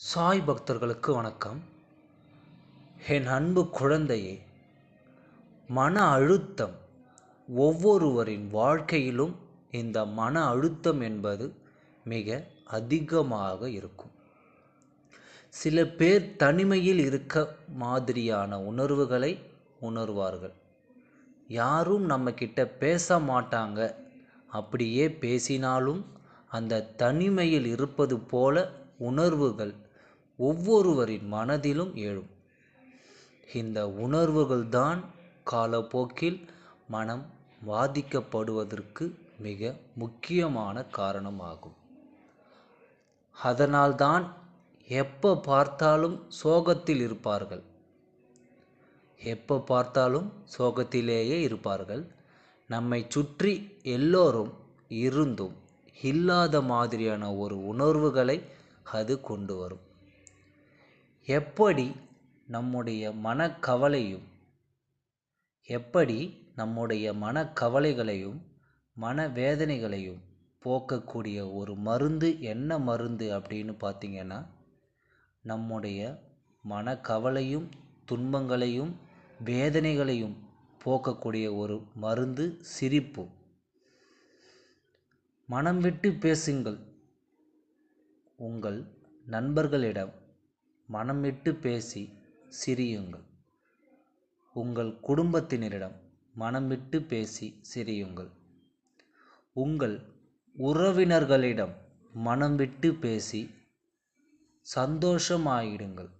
சாய் பக்தர்களுக்கு வணக்கம். என் அன்பு குழந்தையே மன அழுத்தம் ஒவ்வொருவரின் வாழ்க்கையிலும் இந்த மன அழுத்தம் என்பது மிக அதிகமாக இருக்கும். சில பேர் தனிமையில் இருக்க மாதிரியான உணர்வுகளை உணர்வார்கள். யாரும் நம்மக்கிட்ட பேச மாட்டாங்க. அப்படியே பேசினாலும் அந்த தனிமையில் இருப்பது போல உணர்வுகள் ஒவ்வொருவரின் மனதிலும் எழும். இந்த உணர்வுகள் தான் காலப்போக்கில் மனம் பாதிக்கப்படுவதற்கு மிக முக்கியமான காரணமாகும். அதனால்தான் எப்போ பார்த்தாலும் சோகத்தில் இருப்பார்கள். எப்போ பார்த்தாலும் சோகத்திலேயே இருப்பார்கள். நம்மை சுற்றி எல்லோரும் இருந்தும் இல்லாத மாதிரியான ஒரு உணர்வுகளை அது கொண்டு வரும். எப்படி நம்முடைய மனக்கவலையும் எப்படி நம்முடைய மனக்கவலைகளையும் மனவேதனைகளையும் போக்கக்கூடிய ஒரு மருந்து என்ன மருந்து அப்படின்னு பார்த்திங்கன்னா நம்முடைய மனக்கவலையும் துன்பங்களையும் வேதனைகளையும் போக்கக்கூடிய ஒரு மருந்து சிரிப்பு. மனம் விட்டு பேசுங்கள். உங்கள் நண்பர்களிடம் மனம்விட்டு பேசி சிரியுங்கள். உங்கள் குடும்பத்தினரிடம் மனம்விட்டு பேசி சிரியுங்கள். உங்கள் உறவினர்களிடம் மனம் விட்டு பேசி சந்தோஷமாயிடுங்கள்.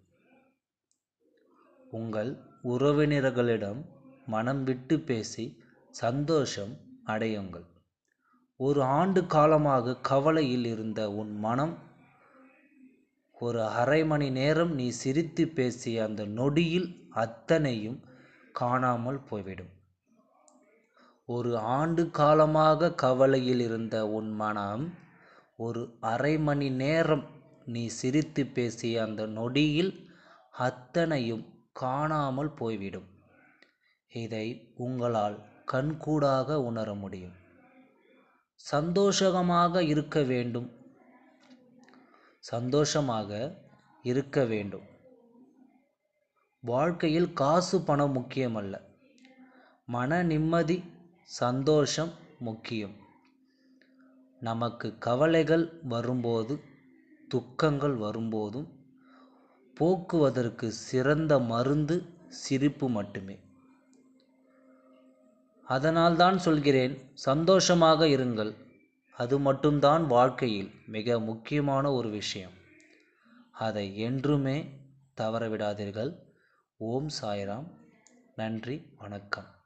உங்கள் உறவினர்களிடம் மனம் விட்டு பேசி சந்தோஷம் அடையுங்கள். ஒரு ஆண்டு காலமாக கவலையில் இருந்த உன் மனம் ஒரு அரை மணி நேரம் நீ சிரித்து பேசிய அந்த நொடியில் அத்தனையும் காணாமல் போய்விடும். ஒரு ஆண்டு காலமாக கவலையில் இருந்த உன் மனம் ஒரு அரை மணி நேரம் நீ சிரித்து பேசிய அந்த நொடியில் அத்தனையும் காணாமல் போய்விடும். இதை உங்களால் கண்கூடாக உணர முடியும். சந்தோஷமாக இருக்க வேண்டும் சந்தோஷமாக இருக்க வேண்டும். வாழ்க்கையில் காசு பணம் முக்கியமல்ல. மன நிம்மதி சந்தோஷம் முக்கியம். நமக்கு கவலைகள் வரும்போது துக்கங்கள் வரும்போதும் போக்குவதற்கு சிறந்த மருந்து சிரிப்பு மட்டுமே. அதனால்தான் சொல்கிறேன் சந்தோஷமாக இருங்கள். அது மட்டும்தான் வாழ்க்கையில் மிக முக்கியமான ஒரு விஷயம். அதை என்றுமே தவற விடாதீர்கள் ஓம் சாய்ராம். நன்றி. வணக்கம்.